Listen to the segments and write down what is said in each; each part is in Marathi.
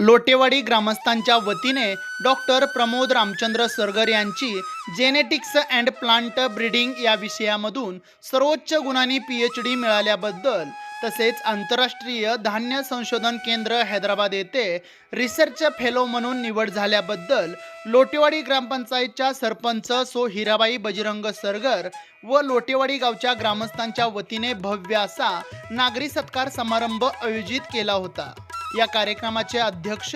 लोटेवाडी ग्रामस्थांच्या वतीने डॉक्टर प्रमोद रामचंद्र सरगर यांची जेनेटिक्स अँड प्लांट ब्रीडिंग या विषयामधून सर्वोच्च गुणांनी पी एच डी मिळाल्याबद्दल तसेच आंतरराष्ट्रीय धान्य संशोधन केंद्र हैदराबाद येथे रिसर्च फेलो म्हणून निवड झाल्याबद्दल लोटेवाडी ग्रामपंचायतच्या सरपंच सो हिराबाई बजरंग सरगर व लोटेवाडी गावच्या ग्रामस्थांच्या वतीने भव्य असा नागरी सत्कार समारंभ आयोजित केला होता. या कार्यक्रमाचे अध्यक्ष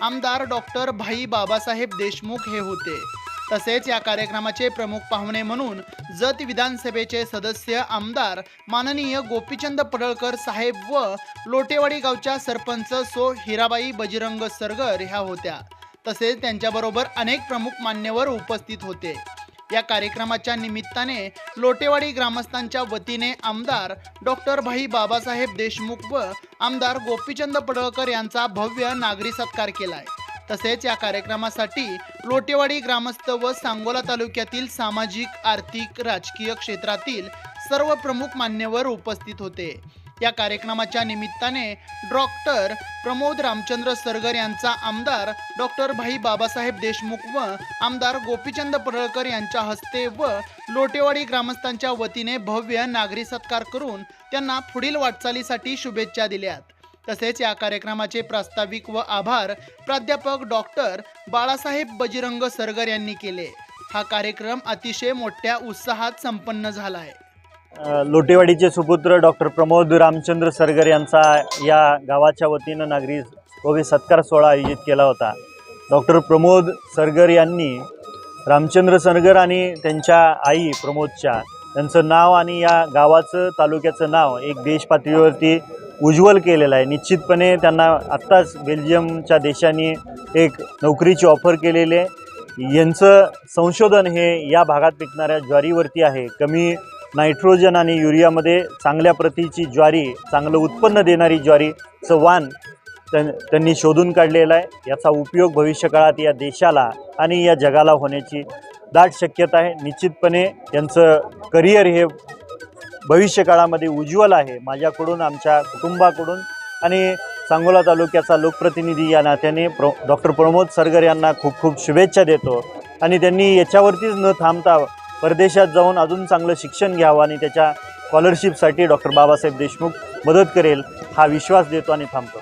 आमदार डॉक्टर भाई बाबासाहेब देशमुख हे होते. तसेच या कार्यक्रमाचे प्रमुख पाहुणे म्हणून जत विधानसभेचे सदस्य आमदार माननीय गोपीचंद पडळकर साहेब व लोटेवाडी गावच्या सरपंच सो हिराबाई बजरंग सरगर ह्या होत्या. तसेच त्यांच्याबरोबर अनेक प्रमुख मान्यवर उपस्थित होते. या कार्यक्रमाच्या निमित्ताने लोटेवाडी ग्रामस्थांच्या वतीने आमदार डॉक्टर भाई बाबासाहेब देशमुख व आमदार गोपीचंद पडळकर यांचा भव्य नागरी सत्कार केलाय. तसेच या कार्यक्रमासाठी लोटेवाडी ग्रामस्थ व सांगोला तालुक्यातील सामाजिक आर्थिक राजकीय क्षेत्रातील सर्व प्रमुख मान्यवर उपस्थित होते. या कार्यक्रमाच्या निमित्ताने डॉक्टर प्रमोद रामचंद्र सरगर यांचा आमदार डॉक्टर भाई बाबासाहेब देशमुख व आमदार गोपीचंद पडळकर यांच्या हस्ते व लोटेवाडी ग्रामस्थांच्या वतीने भव्य नागरी सत्कार करून त्यांना पुढील वाटचालीसाठी शुभेच्छा दिल्यात. तसेच या कार्यक्रमाचे प्रास्ताविक व आभार प्राध्यापक डॉक्टर बाळासाहेब बजरंग सरगर यांनी केले. हा कार्यक्रम अतिशय मोठ्या उत्साहात संपन्न झाला आहे लोटेवाडीचे सुपुत्र डॉक्टर प्रमोद रामचंद्र सरगर यांचा या गावाच्या वतीनं नागरी भव्य सत्कार सोहळा आयोजित केला होता. डॉक्टर प्रमोद सरगर यांनी रामचंद्र सरगर आणि त्यांच्या आई प्रमोदच्या त्यांचं नाव आणि या गावाचं तालुक्याचं नाव एक देश पातळीवरती उज्ज्वल केलेलं आहे. निश्चितपणे त्यांना आत्ताच बेल्जियमच्या देशाने एक नोकरीची ऑफर केलेली आहे. यांचं संशोधन हे या भागात पिकणाऱ्या ज्वारीवरती आहे. कमी नायट्रोजन आणि युरियामध्ये चांगल्या प्रतीची ज्वारी चांगलं उत्पन्न देणारी ज्वारीचं वाण त्यां त्यांनी शोधून काढलेलं आहे. याचा उपयोग भविष्यकाळात या देशाला आणि या जगाला होण्याची दाट शक्यता आहे. निश्चितपणे यांचं करिअर हे भविष्यकाळामध्ये उज्ज्वल आहे. माझ्याकडून आमच्या कुटुंबाकडून आणि सांगोला तालुक्याचा लोकप्रतिनिधी या नात्याने प्र डॉक्टर प्रमोद सरगर यांना खूप खूप शुभेच्छा देतो. आणि त्यांनी याच्यावरतीच न थांबता परदेशात जाऊन अजून चांगलं शिक्षण घ्यावं आणि त्याच्या स्कॉलरशिपसाठी डॉक्टर बाबासाहेब देशमुख मदत करेल हा विश्वास देतो आणि थांबतो.